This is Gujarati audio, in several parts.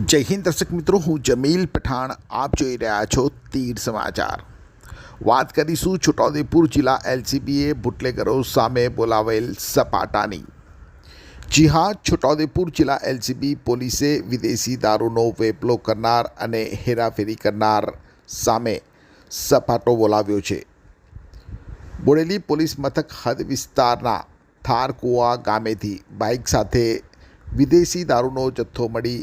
જય હિન્દ દર્શક મિત્રો, હું જમીલ પઠાણ, આપ જોઈ રહ્યા છો તીર સમાચાર. વાત કરીશું છોટાઉદેપુર જિલ્લા એલસીબીએ બુટલેગરો સામે બોલાવેલ સપાટાની. જી હા, છોટાઉદેપુર જિલ્લા એલસીબી પોલીસે વિદેશી દારૂનો વેપલો કરનાર અને હેરાફેરી કરનાર સામે સપાટો બોલાવ્યો છે. બોડેલી પોલીસ મથક હદ વિસ્તારના થારકુવા ગામેથી બાઇક સાથે વિદેશી દારૂનો જથ્થો મળી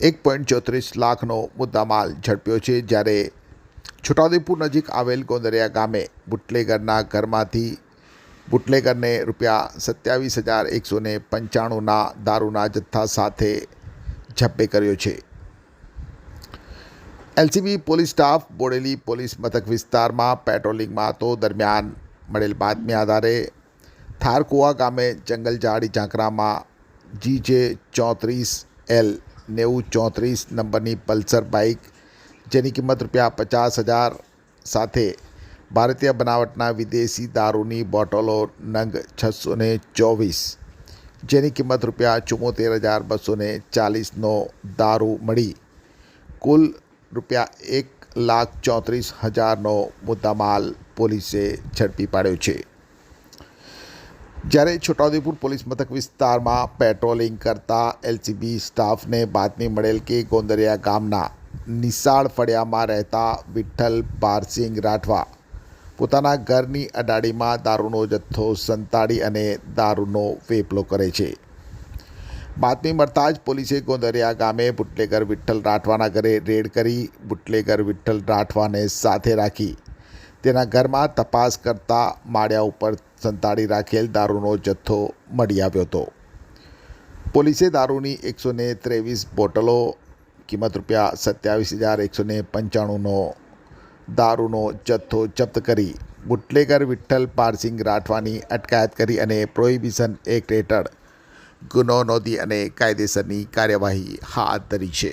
એક પોઈન્ટ ચોત્રીસ લાખનો મુદ્દામાલ ઝડપ્યો છે જ્યારે છોટાઉદેપુર નજીક આવેલ ગોંદરિયા ગામે બુટલેગરના ઘરમાંથી બુટલેગરને રૂપિયા સત્યાવીસ હજાર એકસો ને પંચાણુંના દારૂના જથ્થા સાથે ઝપ્પે કર્યો છે. LCB police staff Bodeli police મથક વિસ્તારમાં પેટ્રોલિંગમાં હતો. દરમિયાન મળેલ બાતમી આધારે થારકુવા ગામે જંગલ ઝાડી ઝાંકરામાં જી જે ચોત્રીસ એલ નેવું ચોત્રીસ નંબરની પલ્સર બાઇક, જેની કિંમત રૂપિયા પચાસ હજાર સાથે ભારતીય બનાવટના વિદેશી દારૂની બોટલો નંગ છસો ને ચોવીસ, જેની કિંમત રૂપિયા ચુમ્મોતેર હજાર બસો ને ચાલીસનો દારૂ મળી. કુલ રૂપિયા એક લાખ ચોત્રીસ હજારનો મુદ્દામાલ પોલીસે ઝડપી પાડ્યો છે. જ્યારે છોટાઉદેપુર પોલીસ મથક વિસ્તારમાં પેટ્રોલિંગ કરતા એલસીબી સ્ટાફને બાતમી મળેલ કે ગોંદરિયા ગામના નિશાળ ફળિયામાં રહેતા વિઠ્ઠલ પારસિંગ રાઠવા પોતાના ઘરની અડાડીમાં દારૂનો જથ્થો સંતાડી અને દારૂનો વેપલો કરે છે. બાતમી મળતા જ પોલીસે ગોંદરિયા ગામે બુટલેગર વિઠ્ઠલ રાઠવાના ઘરે રેડ કરી બુટલેગર વિઠ્ઠલ રાઠવાને સાથે રાખી તેના ઘરમાં તપાસ કરતા માળિયા ઉપર સંતાડી રાખેલ દારૂનો જથ્થો મળી આવ્યો હતો. પોલીસે દારૂની એકસો ને ત્રેવીસ બોટલો, કિંમત રૂપિયા સત્યાવીસ હજાર એકસો ને પંચાણુંનો દારૂનો જથ્થો જપ્ત કરી બુટલેગર વિઠ્ઠલ પારસિંગ રાઠવાની અટકાયત કરી અને પ્રોહિબિશન એક્ટ હેઠળ ગુનો નોંધી અને કાયદેસરની કાર્યવાહી હાથ ધરી છે.